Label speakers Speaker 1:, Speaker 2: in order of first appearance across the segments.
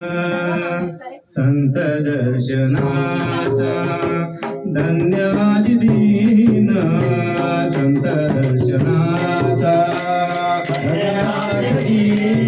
Speaker 1: संत दर्शनाचा धन्यवाद दिन संत दर्शनाचा धन्यवाद दिन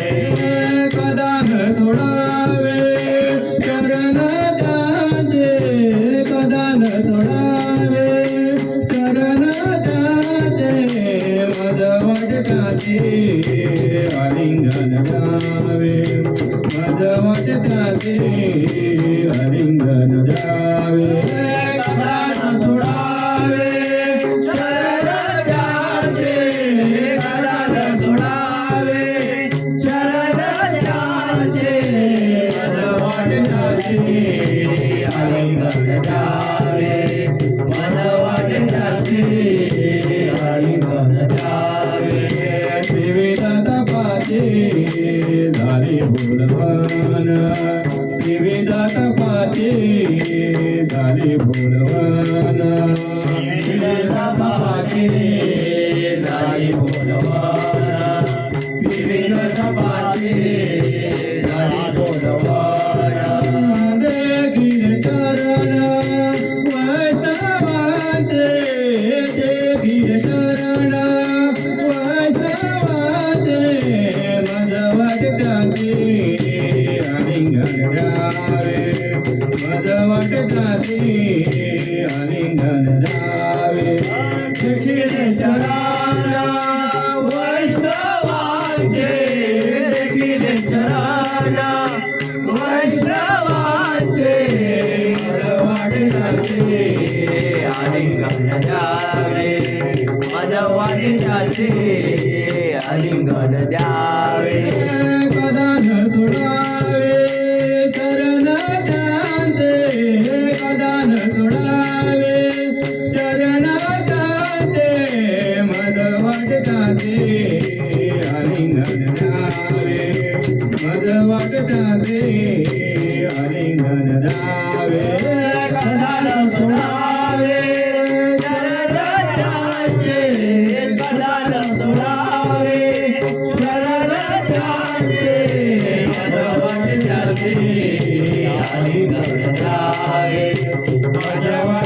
Speaker 1: आलिंगन जावे मजमज त्याचे आलिंगन जावे सोडावे। सोडावे। आलिंगन जावे తిరిగ చపాతీ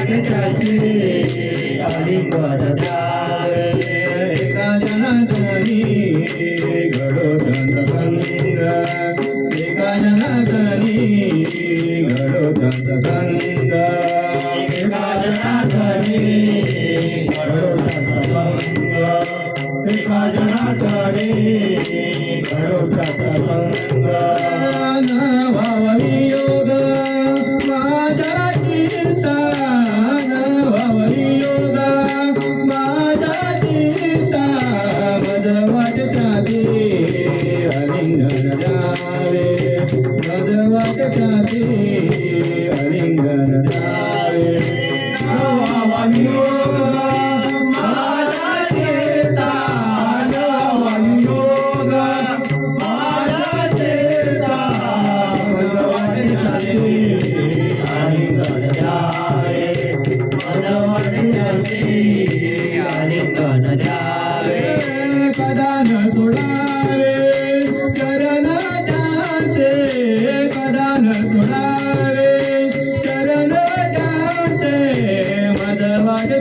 Speaker 1: पिताशी आणि परदावे एका जनागणी घडोतन संग. एका जनागणी घडोतन संग एका जनागणी घडोतन संग एका जनागणी घडोतन संग. Yeah.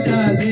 Speaker 1: காசி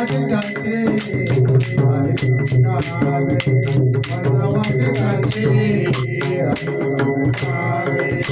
Speaker 1: वद वाटचांते हरे कृष्णावे वद वाटचांते हरे कृष्णावे